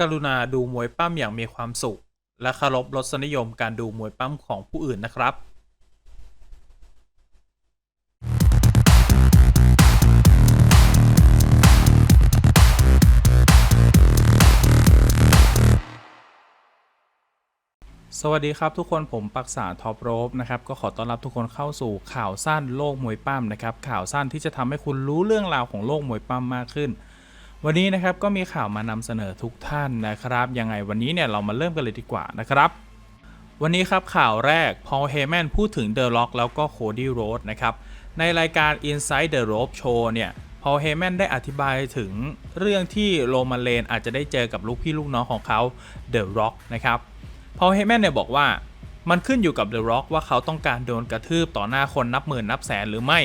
กรุณาดูมวยปั้มอย่างมีความสุข และเคารพรสนิยมการดูมวยปั้มของผู้อื่นนะครับสวัสดีครับทุกคนผมปักษาท็อปโรบนะครับก็ขอต้อนรับทุกคนเข้าสู่ข่าวสั้นโลกมวยปั้มนะครับข่าวสั้นที่จะทำให้คุณรู้เรื่องราวของโลกมวยปั้มมากขึ้น วันนี้นะครับก็มีข่าวมานำเสนอทุกท่านนะครับ ยังไงวันนี้เนี่ยเรามาเริ่มกันเลยดีกว่านะครับวันนี้ครับข่าวแรกพอลเฮแมนพูดถึงเดอะล็อกแล้วก็โคดี้โรดนะครับในรายการ Inside the Rope Show เนี่ยพอลเฮแมนได้อธิบายถึงเรื่องที่โรมันเลนอาจจะได้เจอกับลูกพี่ลูกน้องของเขาเดอะร็อกนะครับพอลเฮแมนเนี่ยบอกว่ามันขึ้นอยู่กับเดอะร็อกว่าเขาต้องการโดนกระทืบต่อหน้าคนนับหมื่นนับแสนหรือไม่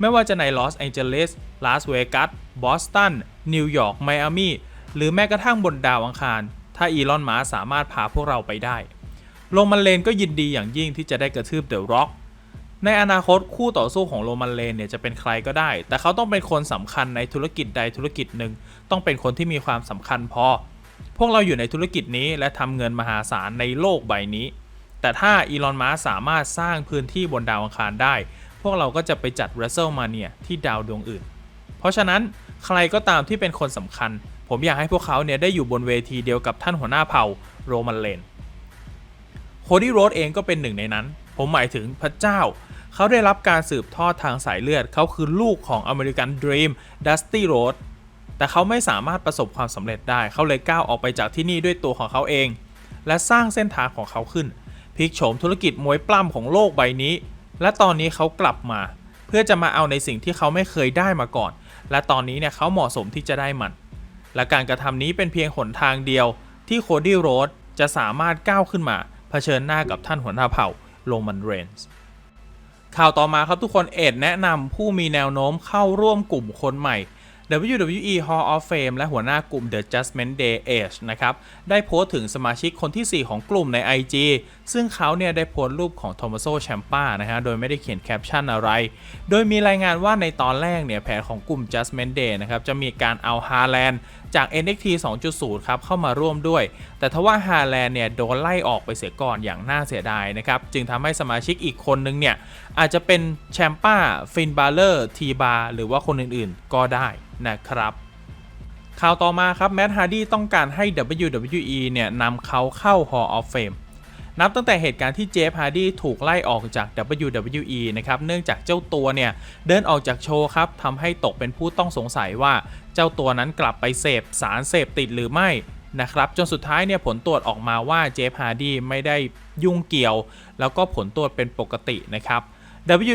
ไม่ว่าจะในลอสแองเจลิสลาสเวกัสบอสตัน นิวยอร์กไมอามีหรือแม้กระทั่งบนดาวอังคาร ถ้าอีลอนมาสามารถพาพวกเราไปได้ โรมันเลนก็ยินดีอย่างยิ่งที่จะได้กระทืบเดอะร็อกในอนาคตคู่ต่อสู้ของโรมันเลนเนี่ยจะเป็นใครก็ได้ แต่เขาต้องเป็นคนสำคัญในธุรกิจใดธุรกิจหนึ่ง ต้องเป็นคนที่มีความสำคัญพอ พวกเราอยู่ในธุรกิจนี้และทำเงินมหาศาลในโลกใบนี้ แต่ถ้าอีลอนมัสสามารถสร้างพื้นที่บนดาวอังคารได้ พวกเราก็จะไปจัด w r e s t l e m a n i a ที่ดาวดวงอื่น เพราะฉะนั้นใครก็ตามที่เป็นคนสำคัญ ผมอยากให้พวกเขาเนี่ยได้อยู่บนเวทีเดียวกับท่านหัวหน้าเผ่าโรมันเลนโคดี้โรดเองก็เป็นหนึ่งในนั้น ผมหมายถึงพระเจ้า เขาได้รับการสืบทอดทางสายเลือด เขาคือลูกของอเมริกันดรีมดัสตี้โรดแต่เขาไม่สามารถประสบความสำเร็จได้ เขาเลยก้าวออกไปจากที่นี่ด้วยตัวของเขาเอง และสร้างเส้นทางของเขาขึ้นพลิกโฉมธุรกิจมวยปล้ำของโลกใบนี้ และตอนนี้เขากลับมา เพื่อจะมาเอาในสิ่งที่เขาไม่เคยได้มาก่อน และตอนนี้เนี่ยเขาเหมาะสมที่จะได้มัน และการกระทำนี้เป็นเพียงหนทางเดียวที่โคดี้โรดจะสามารถก้าวขึ้นมาเผชิญหน้ากับท่านหัวหน้าเผ่าโรมันเรนส์ข่าวต่อมาครับทุกคนเอ็ดแนะนำผู้มีแนวโน้มเข้าร่วมกลุ่มคนใหม่ WWE Hall of Fame และหัวหน้ากลุ่ม The Judgment Day Age นะครับ ได้โพสต์ถึงสมาชิกคนที่ 4 ของกลุ่มใน IG ซึ่งเขาเนี่ยได้โพสต์รูปของ Tommaso Ciampa นะฮะ โดยไม่ได้เขียนแคปชั่นอะไร โดยมีรายงานว่าในตอนแรกเนี่ยแผนของกลุ่ม Judgment Day นะครับ จะมีการเอาฮาแลนด์จาก NXT 2.0 ครับ เข้ามาร่วมด้วย แต่ทว่าฮาแลนด์เนี่ยโดนไล่ออกไปเสียก่อนอย่างน่าเสียดายนะครับ จึงทำให้สมาชิกอีกคนนึงเนี่ยอาจจะเป็นแชมป้าฟินบาเลอร์ทีบาหรือว่าคนอื่นๆ ก็ได้นะครับข่าวต่อมาครับแม t ฮาร์ดีต้องการให้ WWE เนี่ยนำเขาเข้า Hall of Fame นับตั้งแต่เหตุการณ์ที่เจฟฮาร์ดีถูกไล่ออกจาก WWE นะครับเนื่องจากเจ้าตัวเนี่ย เดินออกจากโชว์ครับทำให้ตกเป็นผู้ต้องสงสัยว่าเจ้าตัวนั้นกลับไปเสพสารเสพติดหรือไม่นะครับจนสุดท้ายเนี่ยผลตรวจออกมาว่าเจฟฮาร์ดีไม่ได้ยุ่งเกี่ยว แล้วก็ผลตรวจเป็นปกตินะครับ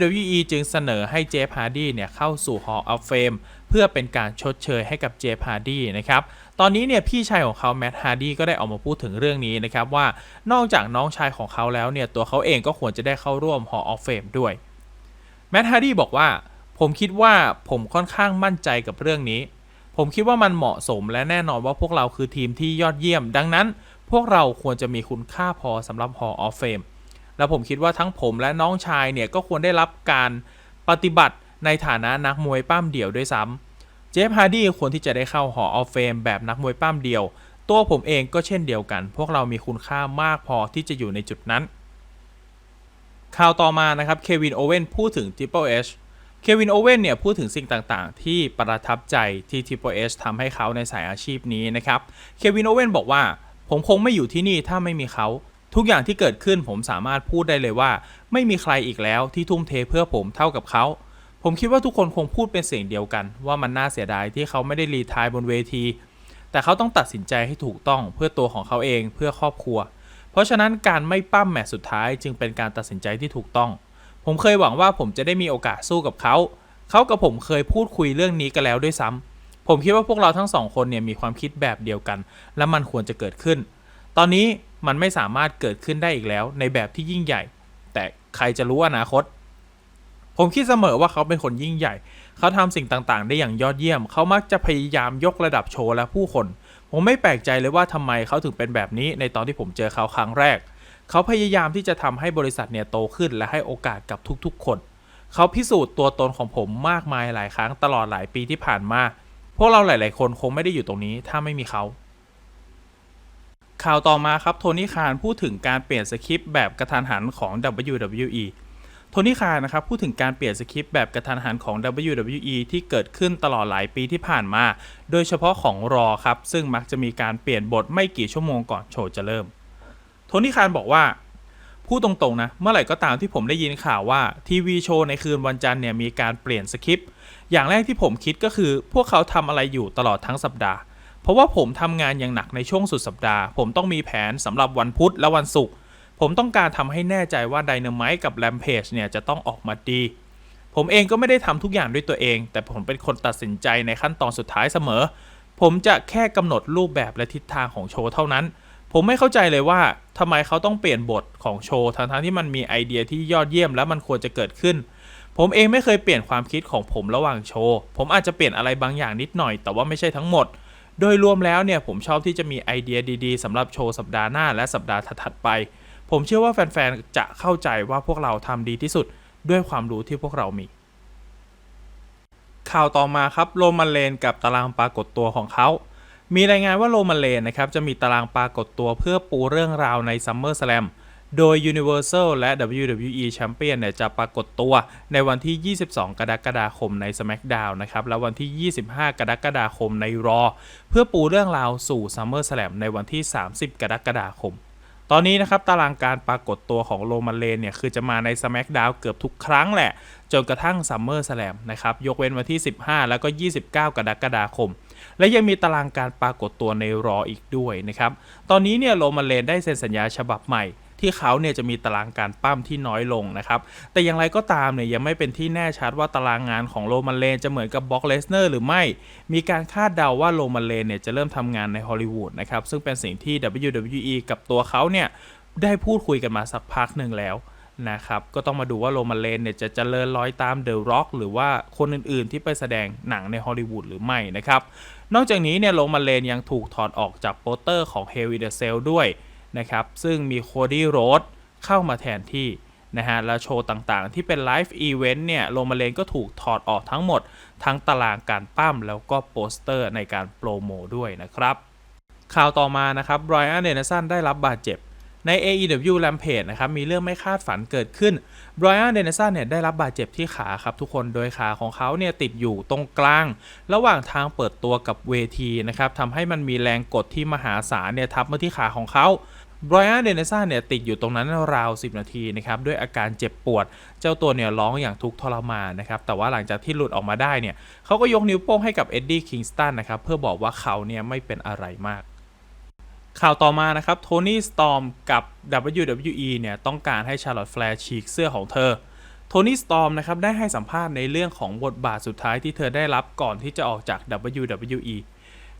WWE จึงเสนอให้เจฟฮาร์ดีเนี่ยเข้าสู่ Hall of Fame เพื่อเป็นการชดเชยให้กับเจฟฮาร์ดีนะครับ ตอนนี้เนี่ยพี่ชายของเขาแมตต์ฮาร์ดีก็ได้ออกมาพูดถึงเรื่องนี้นะครับว่านอกจากน้องชายของเขาแล้วเนี่ยตัวเขาเองก็ควรจะได้เข้าร่วม Hall of Fame ด้วยแมตต์ฮาร์ดีบอกว่า ผมคิดว่าผมค่อนข้างมั่นใจกับเรื่องนี้ ผมคิดว่ามันเหมาะสมและแน่นอนว่าพวกเราคือทีมที่ยอดเยี่ยม ดังนั้น พวกเราควรจะมีคุณค่าพอสำหรับ Hall of Fame และผมคิดว่าทั้งผมและน้องชายเนี่ยก็ควรได้รับการปฏิบัติในฐานะนักมวยปั้มเดี่ยวด้วยซ้ำ เจฟฮาร์ดีควรที่จะได้เข้าหอออฟเฟมแบบนักมวยปั้มเดียว ตัวผมเองก็เช่นเดียวกัน พวกเรามีคุณค่ามากพอที่จะอยู่ในจุดนั้น ข่าวต่อมานะครับเควินโอเว่นพูดถึง Triple H เควินโอเว่นเนี่ยพูดถึงสิ่งต่างๆ ที่ประทับใจที่ Triple H ทำให้เขาในสายอาชีพนี้นะครับเควินโอเว่นบอกว่า ผมคงไม่อยู่ที่นี่ถ้าไม่มีเขา ทุกอย่างที่เกิดขึ้นผมสามารถพูดได้เลยว่า ไม่มีใครอีกแล้วที่ทุ่มเทเพื่อผมเท่ากับเขา ผมคิดว่าทุกคนคงพูดเป็นเสียงเดียวกัน ว่ามันน่าเสียดายที่เขาไม่ได้รีทายบนเวที แต่เขาต้องตัดสินใจให้ถูกต้องเพื่อตัวของเขาเองเพื่อครอบครัว เพราะฉะนั้นการไม่ปั้มแมตช์สุดท้ายจึงเป็นการตัดสินใจที่ถูกต้อง ผมเคยหวังว่าผมจะได้มีโอกาสสู้กับเขา เขากับผมเคยพูดคุยเรื่องนี้กันแล้วด้วยซ้ำผมคิดว่าพวกเราทั้งสองคนเนี่ยมีความคิดแบบเดียวกัน และมันควรจะเกิดขึ้น ตอนนี้มันไม่สามารถเกิดขึ้นได้อีกแล้วในแบบที่ยิ่งใหญ่ แต่ใครจะรู้อนาคต ผมคิดเสมอว่าเขาเป็นคนยิ่งใหญ่ เขาทำสิ่งต่างๆ ได้อย่างยอดเยี่ยม เขามักจะพยายามยกระดับโชว์และผู้คน ผมไม่แปลกใจเลยว่าทำไมเขาถึงเป็นแบบนี้ในตอนที่ผมเจอเขาครั้งแรก เขาพยายามที่จะทำให้บริษัทเนี่ยโตขึ้น และให้โอกาสกับทุกๆ คน เขาพิสูจน์ตัวตนของผมมากมายหลายครั้งตลอดหลายปีที่ผ่านมา พวกเราหลาย ๆ คนคงไม่ได้อยู่ตรงนี้ ถ้าไม่มีเขาข่าวต่อมาครับโทนี่คานพูดถึงการเปลี่ยนสคริปต์แบบกระทันหันของ WWE โทนี่คานนะครับพูดถึงการเปลี่ยนสคริปต์แบบกระทันหันของ WWE ที่เกิดขึ้นตลอดหลายปีที่ผ่านมา โดยเฉพาะของรอครับ ซึ่งมักจะมีการเปลี่ยนบทไม่กี่ชั่วโมงก่อนโชว์จะเริ่ม โทนี่คานบอกว่าพูดตรงๆนะ เมื่อไหร่ก็ตามที่ผมได้ยินข่าวว่าทีวีโชว์ในคืนวันจันทร์เนี่ยมีการเปลี่ยนสคริปต์อย่างแรกที่ผมคิดก็คือพวกเขาทำอะไรอยู่ตลอดทั้งสัปดาห์ เพราะว่าผมทำงานอย่างหนักในช่วงสุดสัปดาห์ ผมต้องมีแผนสำหรับวันพุธและวันศุกร์ ผมต้องการทำให้แน่ใจว่า Dynamite กับ Rampage เนี่ยจะต้องออกมาดี ผมเองก็ไม่ได้ทำทุกอย่างด้วยตัวเอง แต่ผมเป็นคนตัดสินใจในขั้นตอนสุดท้ายเสมอ ผมจะแค่กำหนดรูปแบบและทิศทางของโชว์เท่านั้น ผมไม่เข้าใจเลยว่าทำไมเขาต้องเปลี่ยนบทของโชว์ทั้งๆที่มันมีไอเดียที่ยอดเยี่ยมและมันควรจะเกิดขึ้นผมเองไม่เคยเปลี่ยนความคิดของผมระหว่างโชว์ ผมอาจจะเปลี่ยนอะไรบางอย่างนิดหน่อย แต่ว่าไม่ใช่ทั้งหมด โดยรวมแล้วเนี่ยผมชอบที่จะมีไอเดียดีๆสำหรับโชว์สัปดาห์หน้าและสัปดาห์ถัดๆไป ผมเชื่อว่าแฟนๆ จะเข้าใจว่าพวกเราทำดีที่สุดด้วยความรู้ที่พวกเรามี ข่าวต่อมาครับโรมันเลนกับตารางปรากฏตัวของเขา มีรายงานว่าโรมันเลนนะครับจะมีตารางปรากฏตัวเพื่อปูเรื่องราวใน Summer Slam โดย Universal และ WWE Champion เนี่ยจะปรากฏตัวในวันที่ 22 กรกฎาคมใน SmackDown นะครับ และวันที่ 25 กรกฎาคมใน Raw เพื่อปูเรื่องราวสู่ Summer Slam ในวันที่ 30 กรกฎาคม ตอนนี้นะครับตารางการปรากฏตัวของโรมันเลนเนี่ยคือจะมาใน SmackDown เกือบทุกครั้งแหละ จนกระทั่ง Summer Slam นะครับยกเว้นวันที่ 15 แล้วก็ 29 กรกฎาคม และยังมีตารางการปรากฏตัวในรออีกด้วยนะครับ ตอนนี้เนี่ยโรมันเลนได้เซ็นสัญญาฉบับใหม่ ที่เขาเนี่ยจะมีตารางการปั้มที่น้อยลงนะครับแต่อย่างไรก็ตามเนี่ยยังไม่เป็นที่แน่ชัดว่าตารางงานของโรมันเลนจะเหมือนกับบ็อกเลสเนอร์หรือไม่ มีการคาดเดาว่าโรมันเลนเนี่ยจะเริ่มทำงานในฮอลลีวูดนะครับซึ่งเป็นสิ่งที่ WWE กับตัวเขาเนี่ยได้พูดคุยกันมาสักพักหนึ่งแล้วนะครับก็ต้องมาดูว่าโรมันเลนเนี่ยจะเจริญรอยตามเดอะร็อกหรือว่าคนอื่นๆ ที่ไปแสดงหนังในฮอลลีวูดหรือไม่นะครับนอกจากนี้เนี่ยโรมันเลนยังถูกถอดออกจากโปสเตอร์ของ Hell in the Cell ด้วย นะครับ ซึ่งมีโคดี้โรดเข้ามาแทนที่นะฮะ และโชว์ต่างๆ ที่เป็นไลฟ์อีเวนต์เนี่ย โรมันเลนก็ถูกถอดออกทั้งหมด ทั้งตารางการปั้มแล้วก็โปสเตอร์ในการโปรโมด้วยนะครับ ข่าวต่อมานะครับไรอันเดนสันได้รับบาดเจ็บใน AEW Rampage นะครับ มีเรื่องไม่คาดฝันเกิดขึ้นบรอันเดนสันเนี่ย ได้รับบาดเจ็บที่ขาครับทุกคน โดยขาของเขาเนี่ย ติดอยู่ตรงกลาง ระหว่างทางเปิดตัวกับเวทีนะครับทำให้มันมีแรงกดที่มหาศาลเนี่ย ทับมาที่ขาของเขา บรอันเดนสันเนี่ยติดอยู่ตรงนั้นราว 10 นาทีนะครับด้วยอาการเจ็บปวด เจ้าตัวเนี่ยร้องอย่างทุกข์ทรมานนะครับแต่ว่าหลังจากที่หลุดออกมาได้เนี่ยเขาก็ยกนิ้วโป้งให้กับเอ็ดดี้คิงสตันนะครับเพื่อบอกว่าเขาเนี่ยไม่เป็นอะไรมากข่าวต่อมานะครับโทนี่สตอมกับ WWE เนี่ยต้องการให้ชาร์ลอตแฟร์ฉีกเสื้อของเธอโทนี่สตอมนะครับได้ให้สัมภาษณ์ในเรื่องของบทบาทสุดท้ายที่เธอได้รับก่อนที่จะออกจาก WWE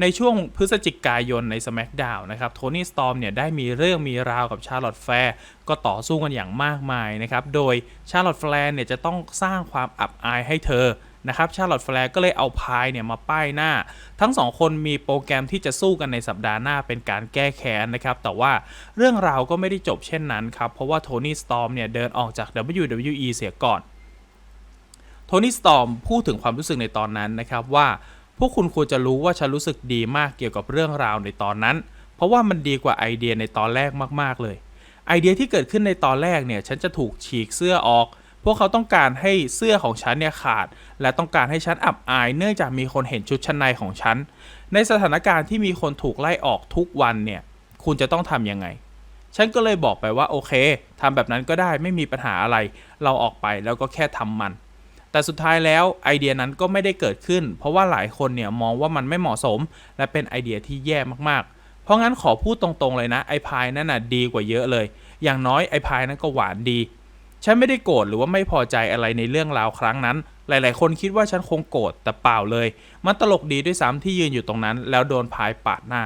ในช่วงพฤศจิกายนใน SmackDown นะครับโทนี่สตอมเนี่ยได้มีเรื่องมีราวกับชาร์ลอตแฟร์ก็ต่อสู้กันอย่างมากมายนะครับโดยชาร์ลอตแฟร์เนี่ยจะต้องสร้างความอับอายให้เธอนะครับชาร์ลอตแฟร์ก็เลยเอาพายเนี่ยมาป้ายหน้า ทั้งสองคนมีโปรแกรมที่จะสู้กันในสัปดาห์หน้าเป็นการแก้แค้นนะครับ แต่ว่าเรื่องราวก็ไม่ได้จบเช่นนั้นครับ เพราะว่าโทนี่สตอมเนี่ยเดินออกจาก WWE เสียก่อน โทนี่สตอมพูดถึงความรู้สึกในตอนนั้นนะครับว่า วกคุณควรจะรู้ว่าฉันรู้สึกดีมากเกี่ยวกับเรื่องราวในตอนนั้น เพราะว่ามันดีกว่าไอเดียในตอนแรกมากๆเลย ไอเดียที่เกิดขึ้นในตอนแรกเนี่ย ฉันจะถูกฉีกเสื้อออก พวกเขาต้องการให้เสื้อของฉันเนี่ยขาด และต้องการให้ฉันอับอาย เนื่องจากมีคนเห็นชุดชั้นในของฉัน ในสถานการณ์ที่มีคนถูกไล่ออกทุกวันเนี่ย คุณจะต้องทำยังไง ฉันก็เลยบอกไปว่าโอเคทำแบบนั้นก็ได้ไม่มีปัญหาอะไร เราออกไปแล้วก็แค่ทำมัน แต่สุดท้ายแล้วไอเดียนั้นก็ไม่ได้เกิดขึ้น เพราะว่าหลายคนเนี่ยมองว่ามันไม่เหมาะสม และเป็นไอเดียที่แย่มากๆ เพราะงั้นขอพูดตรงๆเลยนะไอพายนั่นน่ะดีกว่าเยอะเลย อย่างน้อยไอพายนั้นก็หวานดี ฉันไม่ได้โกรธหรือว่าไม่พอใจอะไรในเรื่องราวครั้งนั้น หลายๆ คนคิดว่าฉันคงโกรธแต่เปล่าเลย มันตลกดีด้วยซ้ำที่ยืนอยู่ตรงนั้น แล้วโดนพายปาดหน้า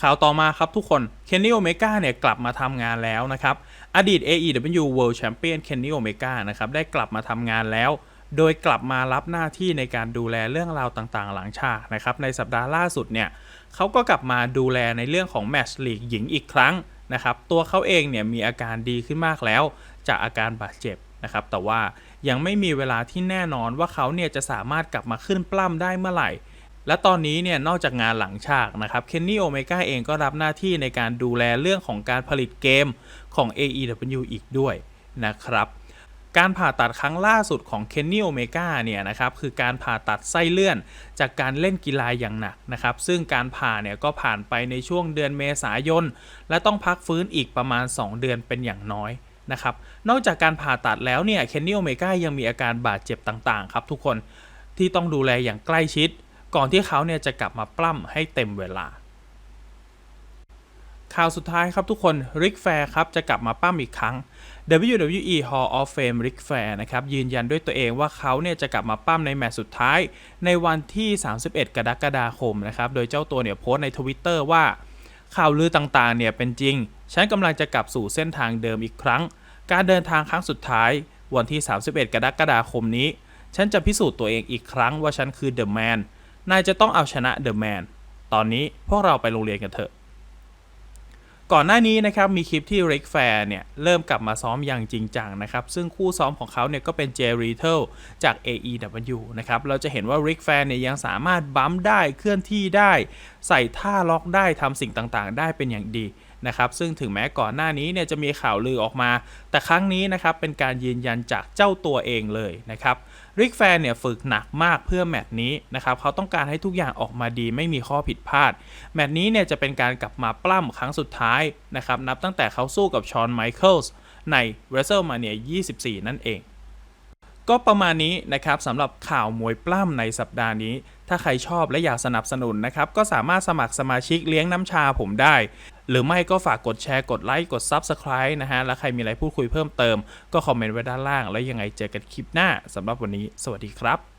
ข่าวต่อมาครับทุกคนเคนนี่โอเมก้าเนี่ยกลับมาทำงานแล้วนะครับ อดีต AEW World Champion เคนนี่โอเมก้านะครับ ได้กลับมาทำงานแล้ว โดยกลับมารับหน้าที่ในการดูแลเรื่องราวต่างๆ หลังฉากนะครับ ในสัปดาห์ล่าสุดเนี่ยเขาก็กลับมาดูแลในเรื่องของแมตช์ลีกหญิงอีกครั้งนะครับ ตัวเขาเองเนี่ยมีอาการดีขึ้นมากแล้ว จากอาการบาดเจ็บนะครับ แต่ว่ายังไม่มีเวลาที่แน่นอนว่าเขาเนี่ยจะสามารถกลับมาขึ้นปล้ำได้เมื่อไหร่ และตอนนี้เนี่ยนอกจากงานหลังฉากนะครับเคนนี่โอเมก้าเองก็รับหน้าที่ในการดูแลเรื่องของการผลิตเกมของ AEW อีกด้วยนะครับ การผ่าตัดครั้งล่าสุดของเคนนี่โอเมกาเนี่ยนะครับคือการผ่าตัดไส้เลื่อนจากการเล่นกีฬาอย่างหนักนะครับ ซึ่งการผ่าเนี่ยก็ผ่านไปในช่วงเดือนเมษายน และต้องพักฟื้นอีกประมาณ 2 เดือนเป็นอย่างน้อยนะครับ นอกจากการผ่าตัดแล้วเนี่ยเคนนี่โอเมกายังมีอาการบาดเจ็บต่างๆ ครับทุกคนที่ต้องดูแลอย่างใกล้ชิด ก่อนที่เขาเนี่ยจะกลับมาปล้ำให้เต็มเวลา ข่าวสุดท้ายครับทุกคนริกแฟร์ครับจะกลับมาปั้มอีกครั้ง WWE Hall of Fame Ric Flair นะครับยืนยันด้วยตัวเองว่าเขาเนี่ยจะกลับมาปั้มในแมตช์สุดท้าย ในวันที่ 31 กรกฎาคมนะครับโดยเจ้าตัวเนี่ยโพสต์ในทวิตเตอร์ว่า ข่าวลือต่างๆเนี่ยเป็นจริง ฉันกำลังจะกลับสู่เส้นทางเดิมอีกครั้ง การเดินทางครั้งสุดท้ายวันที่ 31 กรกฎาคมนี้ ฉันจะพิสูจน์ตัวเองอีกครั้งว่าฉันคือเดอะแมนนายจะต้องเอาชนะเดอะแมนตอนนี้พวกเราไปโรงเรียนกันเถอะ ก่อนหน้านี้นะครับมีคลิปที่ริกแฟร์เนี่ยเริ่มกลับมาซ้อมอย่างจริงจังนะครับซึ่งคู่ซ้อมของเขาเนี่ยก็เป็นเจรีเทลจาก AEW นะครับเราจะเห็นว่าริกแฟร์เนี่ยยังสามารถบัมได้เคลื่อนที่ได้ ใส่ท่าล็อกได้ทำสิ่งต่างๆ ได้เป็นอย่างดีนะครับซึ่งถึงแม้ก่อนหน้านี้เนี่ยจะมีข่าวลือออกมา แต่ครั้งนี้นะครับเป็นการยืนยันจากเจ้าตัวเองเลยนะครับ ริกแฟร์เนี่ยฝึกหนักมากเพื่อแมตช์นี้นะครับเขาต้องการให้ทุกอย่างออกมาดีไม่มีข้อผิดพลาด แมตช์นี้เนี่ยจะเป็นการกลับมาปล้ำครั้งสุดท้ายนะครับนับตั้งแต่เขาสู้กับชอนไมเคิลส์ใน WrestleMania 24 นั่นเอง ก็ประมาณนี้นะครับสำหรับข่าวมวยปล้ำในสัปดาห์นี้ ถ้าใครชอบและอยากสนับสนุนนะครับ ก็สามารถสมัครสมาชิกเลี้ยงน้ำชาผมได้ หรือไม่ก็ฝากกดแชร์กดไลค์กด Subscribe นะฮะ แล้วใครมีอะไรพูดคุยเพิ่มเติม ก็คอมเมนต์ไว้ด้านล่าง แล้วยังไงเจอกันคลิปหน้าสำหรับวันนี้ สวัสดีครับ